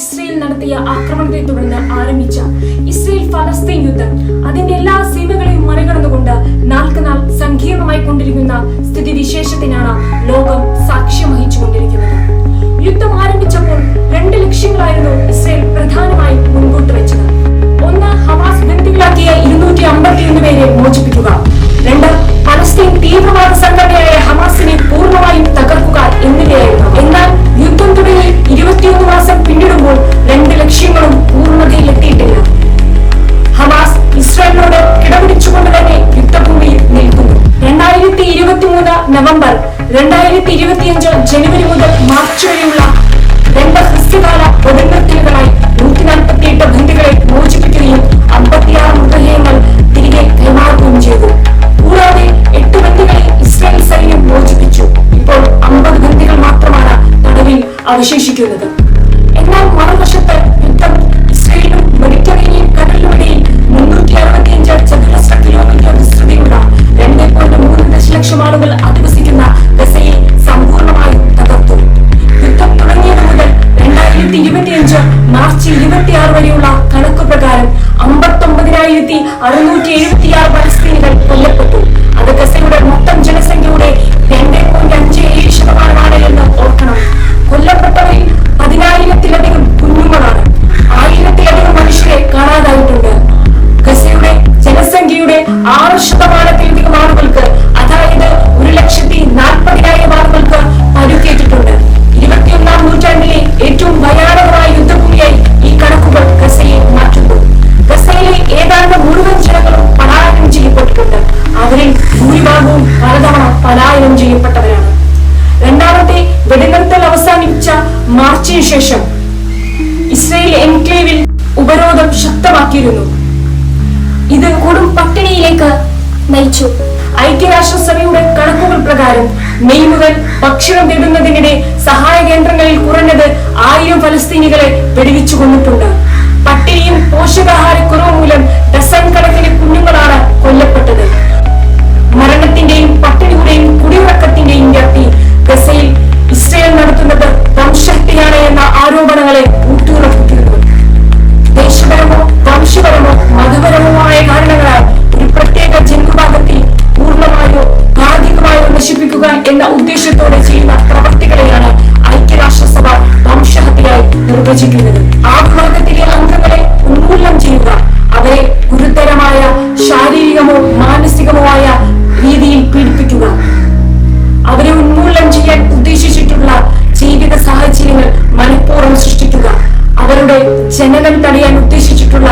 Israel നടത്തിയ ആക്രമണത്തെ തുടർന്ന് ആരംഭിച്ച ഇസ്രയേൽ ഫലസ്തീൻ യുദ്ധം. അതിന്റെ എല്ലാ സീമകളെയും മറികടന്നുകൊണ്ട് നാൾക്കുനാൾ സങ്കീർണമായി കൊണ്ടിരിക്കുന്ന സ്ഥിതിവിശേഷത്തിനാണ് ലോകം സാക്ഷ്യം വഹിച്ചുകൊണ്ടിരിക്കുന്നത്. യുദ്ധം ആരംഭിച്ചപ്പോൾ രണ്ട് ലക്ഷ്യങ്ങളായിരുന്നു ഇസ്രയേൽ പ്രധാനമായും മുൻകൂട്ട് വെച്ചത്. ഒന്ന് ഹമാസ് ബന്ദികളാക്കിയ ഇരുന്നൂറ്റി അമ്പത്തിയൊന്ന് പേരെ മോചിപ്പിക്കുക. രണ്ട് പലസ്തീൻ തീവ്രവാദ നവംബർ രണ്ടായിരത്തി ഇരുപത്തിയഞ്ച് ജനുവരി മുതൽ മാർച്ച് വരെയുള്ള രണ്ട് ഹ്രസ്വകാല പൊതുനിർത്തലുകളായി നൂറ്റി നാൽപ്പത്തി എട്ട് ബന്ദികളെ മോചിപ്പിക്കുകയും അമ്പത്തിയാറ് മൃതദേഹങ്ങൾ തിരികെ കൈമാറുകയും ചെയ്തു. കൂടാതെ എട്ട് ബന്ധുക്കളെ ഇസ്രായേൽ സൈന്യം മോചിപ്പിച്ചു. ഇപ്പോൾ അമ്പത് ബന്ധുക്കൾ മാത്രമാണ് തടവിൽ അവശേഷിക്കുന്നത്. ആളുകൾ അധിവസിക്കുന്ന ഗസയെ സമ്പൂർണമായും തകർത്തു. യുദ്ധം തുടങ്ങിയത് മുതൽ രണ്ടായിരത്തി ഇരുപത്തിയഞ്ച് മാർച്ച് ഇരുപത്തിയാറ് വരെയുള്ള കണക്ക് പ്രകാരം അമ്പത്തൊമ്പതിനായിരത്തി അറുന്നൂറ്റി എഴുപത്തിയാറ് പലസ്തീനികൾ കൊല്ലപ്പെട്ടു. അത് ഗസയുടെ മൊത്തം ജനസംഖ്യയുടെ പലായനം ചെയ്യപ്പെട്ടവരാണ്. രണ്ടാമത്തെ വെടിനിർത്തൽ അവസാനിച്ച മാർച്ചിന് ശേഷം ഇസ്രയേൽ എൻക്ലേവിൽ ഉപരോധം ശക്തമാക്കിയിരുന്നു. ഇത് കൊടും പട്ടിണിയിലേക്ക് നയിച്ചു. ഐക്യരാഷ്ട്രസഭയുടെ കണക്കുകൾ പ്രകാരം മെയ് മുതൽ ഭക്ഷണം തേടുന്നതിനിടെ സഹായ കേന്ദ്രങ്ങളിൽ കുറഞ്ഞത് ആയിരം ഫലസ്തീനികളെ വെടിവെച്ചു കൊന്നിട്ടുണ്ട്. പട്ടിണിയും ഉദ്ദേശത്തോടെ ചെയ്യുന്ന പ്രവർത്തികളെയാണ് ഐക്യരാഷ്ട്രസഭ വംശഹത്യയായി നിർവചിക്കുന്നത്. ആ വിഭാഗത്തിലെ അംഗങ്ങളെ ഉന്മൂലനം ചെയ്യുക അവരെ ഗുരുതരമായ ശാരീരികമോ മാനസികമോ ആയ രീതിയിൽ പീഡിപ്പിക്കുക. അവരെ ഉന്മൂലനം ചെയ്യാൻ ഉദ്ദേശിച്ചിട്ടുള്ള ജീവിത സാഹചര്യങ്ങൾ മനഃപൂർവം സൃഷ്ടിക്കുക. അവരുടെ ജനനം തടയാൻ ഉദ്ദേശിച്ചിട്ടുള്ള